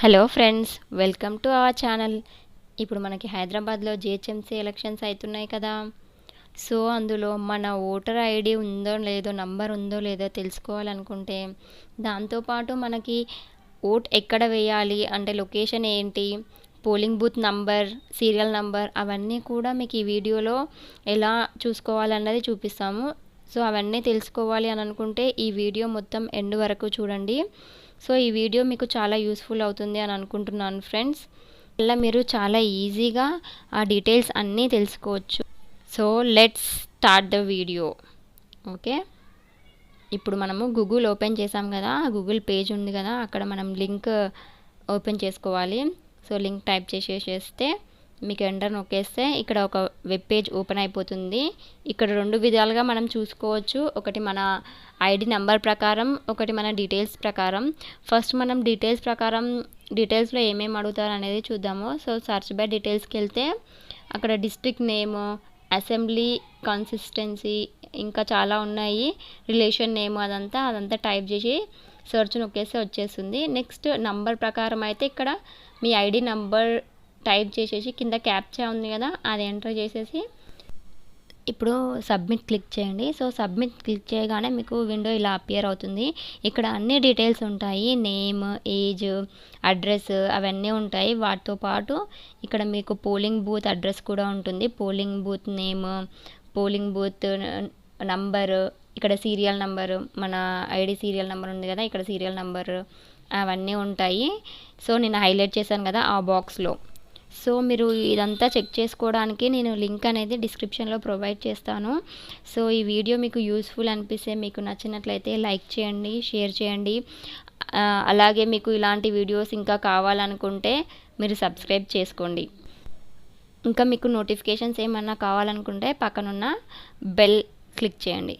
Hello friends welcome to our channel. ఇప్పుడు మనకి హైదరాబాద్లో జిహెచ్ఎంసీ ఎలక్షన్స్ అవుతున్నాయి కదా. సో అందులో మన ఓటర్ ఐడి ఉందో లేదో నంబర్ ఉందో లేదో తెలుసుకోవాలనుకుంటే దాంతోపాటు మనకి ఓట్ ఎక్కడ వేయాలి అంటే లొకేషన్ ఏంటి polling booth number serial number అవన్నీ కూడా మీకు ఈ వీడియోలో ఎలా చూసుకోవాలన్నది చూపిస్తాము. సో అవన్నీ తెలుసుకోవాలి అని అనుకుంటే ఈ వీడియో మొత్తం ఎండ్ వరకు చూడండి. సో ఈ వీడియో మీకు చాలా యూస్ఫుల్ అవుతుంది అని అనుకుంటున్నాను ఫ్రెండ్స్. అలా మీరు చాలా ఈజీగా ఆ డీటెయిల్స్ అన్నీ తెలుసుకోవచ్చు. So let's start the video. Okay? ఇప్పుడు మనము గూగుల్ ఓపెన్ చేసాం కదా గూగుల్ పేజ్ ఉంది కదా అక్కడ మనం లింక్ ఓపెన్ చేసుకోవాలి. సో లింక్ టైప్ చేసేసేస్తే మీకు ఎంటర్ నొక్కేస్తే ఇక్కడ ఒక వెబ్ పేజ్ ఓపెన్ అయిపోతుంది. ఇక్కడ రెండు విధాలుగా మనం చూసుకోవచ్చు. ఒకటి మన ఐడి నెంబర్ ప్రకారం ఒకటి మన డీటెయిల్స్ ప్రకారం. ఫస్ట్ మనం డీటెయిల్స్ ప్రకారం డీటెయిల్స్లో ఏమేమి అడుగుతారు అనేది చూద్దాము. సో సర్చ్ బై డీటెయిల్స్కి వెళ్తే అక్కడ డిస్ట్రిక్ట్ నేము అసెంబ్లీ కన్సిస్టెన్సీ ఇంకా చాలా ఉన్నాయి. రిలేషన్ నేమ్ అదంతా అదంతా టైప్ చేసి సెర్చ్ నొక్కేస్తే వచ్చేస్తుంది. నెక్స్ట్ నంబర్ ప్రకారం అయితే ఇక్కడ మీ ఐడి నంబర్ టైప్ చేసేసి కింద క్యాప్చా ఉంది కదా అది ఎంటర్ చేసేసి ఇప్పుడు సబ్మిట్ క్లిక్ చేయండి. సో సబ్మిట్ క్లిక్ చేయగానే మీకు విండో ఇలా అపియర్ అవుతుంది. ఇక్కడ అన్ని డీటెయిల్స్ ఉంటాయి. నేమ్ ఏజ్ అడ్రస్ అవన్నీ ఉంటాయి. వాటితో పాటు ఇక్కడ మీకు పోలింగ్ బూత్ అడ్రస్ కూడా ఉంటుంది. Polling booth name polling booth number ఇక్కడ సీరియల్ నంబరు మన ఐడి సీరియల్ నెంబర్ ఉంది కదా ఇక్కడ సీరియల్ నెంబరు అవన్నీ ఉంటాయి. సో నేను హైలైట్ చేశాను కదా ఆ బాక్స్లో. సో మీరు ఇదంతా చెక్ చేసుకోవడానికి నేను లింక్ అనేది డిస్క్రిప్షన్లో ప్రొవైడ్ చేస్తాను. సో ఈ వీడియో మీకు యూస్ఫుల్ అనిపిస్తే మీకు నచ్చినట్లయితే లైక్ చేయండి షేర్ చేయండి. అలాగే మీకు ఇలాంటి వీడియోస్ ఇంకా కావాలనుకుంటే మీరు సబ్స్క్రైబ్ చేసుకోండి. ఇంకా మీకు నోటిఫికేషన్స్ ఏమన్నా కావాలనుకుంటే పక్కనున్న బెల్ క్లిక్ చేయండి.